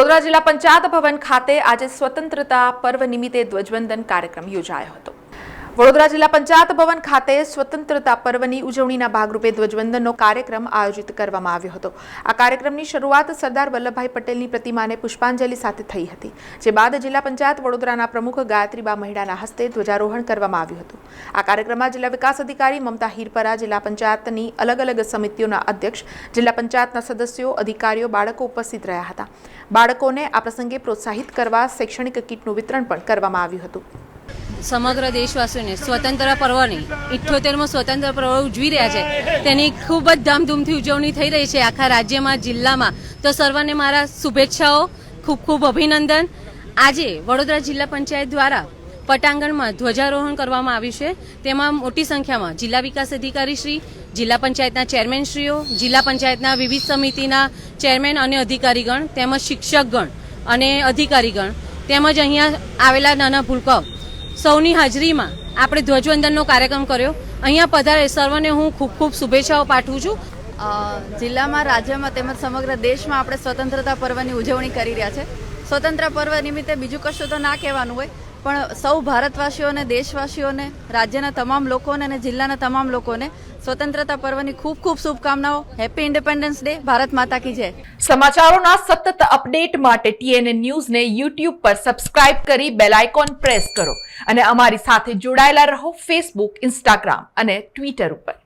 વડોદરા જિલ્લા પંચાયત ભવન ખાતે આજે સ્વતંત્રતા પર્વ નિમિત્તે ધ્વજવંદન કાર્યક્રમ યોજાયો હતો. વડોદરા જિલ્લા પંચાયત ભવન ખાતે સ્વતંત્રતા પર્વની ઉજવણીના ભાગરૂપે ધ્વજવંદનનો કાર્યક્રમ આયોજિત કરવામાં આવ્યો હતો. આ કાર્યક્રમની શરૂઆત સરદાર વલ્લભભાઈ પટેલની પ્રતિમાને પુષ્પાંજલિ સાથે થઈ હતી, જે બાદ જિલ્લા પંચાયત વડોદરાના પ્રમુખ ગાયત્રીબા મહિડાના હસ્તે ધ્વજારોહણ કરવામાં આવ્યું હતું. આ કાર્યક્રમમાં જિલ્લા વિકાસ અધિકારી મમતા હીરપરા, જિલ્લા પંચાયતની અલગ અલગ સમિતિઓના અધ્યક્ષ, જિલ્લા પંચાયતના સદસ્યો, અધિકારીઓ, બાળકો ઉપસ્થિત રહ્યા હતા. બાળકોને આ પ્રસંગે પ્રોત્સાહિત કરવા શૈક્ષણિક કીટનું વિતરણ પણ કરવામાં આવ્યું હતું. સમગ્ર દેશવાસીઓને સ્વતંત્ર પર્વની ઇઠ્યોતેરમો સ્વતંત્ર પર્વ ઉજવી રહ્યા છે. તેની ખૂબ જ ધામધૂમથી ઉજવણી થઈ રહી છે આખા રાજ્યમાં, જિલ્લામાં. તો સર્વને મારા શુભેચ્છાઓ, ખૂબ ખૂબ અભિનંદન. આજે વડોદરા જિલ્લા પંચાયત દ્વારા પટાંગણમાં ધ્વજારોહણ કરવામાં આવ્યું છે. તેમાં મોટી સંખ્યામાં જિલ્લા વિકાસ અધિકારી શ્રી, જિલ્લા પંચાયતના ચેરમેનશ્રીઓ જિલ્લા પંચાયતના વિવિધ સમિતિના ચેરમેન અને અધિકારીગણ તેમજ શિક્ષકગણ અને અધિકારીગણ તેમજ અહીંયા આવેલા નાના ભૂલકાઓ સૌની હાજરીમાં આપણે ધ્વજવંદનનો કાર્યક્રમ કર્યો. અહીંયા પધારે સર્વને હું ખૂબ ખૂબ શુભેચ્છાઓ પાઠવું છું. જિલ્લામાં, રાજ્યમાં તેમજ સમગ્ર દેશમાં આપણે સ્વતંત્રતા પર્વની ઉજવણી કરી રહ્યા છે. સ્વતંત્ર પર્વ નિમિત્તે બીજું કશું તો ના કહેવાનું હોય. પણ સૌ ભારતવાસીઓને, દેશવાસીઓને, રાજ્યના તમામ લોકોને અને જિલ્લાના તમામ લોકોને સ્વતંત્રતા પર્વની ખૂબ ખૂબ શુભકામનાઓ. હેપી ઇન્ડિપેન્ડન્સ ડે ભારત માતા કી જય. સમાચારોના સતત અપડેટ માટે ટીએનએ ન્યૂઝને યુટ્યુબ પર સબસ્ક્રાઇબ કરી બેલ આઇકોન પ્રેસ કરો અને અમારી સાથે જોડાયેલા રહો ફેસબુક ઇન્સ્ટાગ્રામ અને ટ્વિટર ઉપર.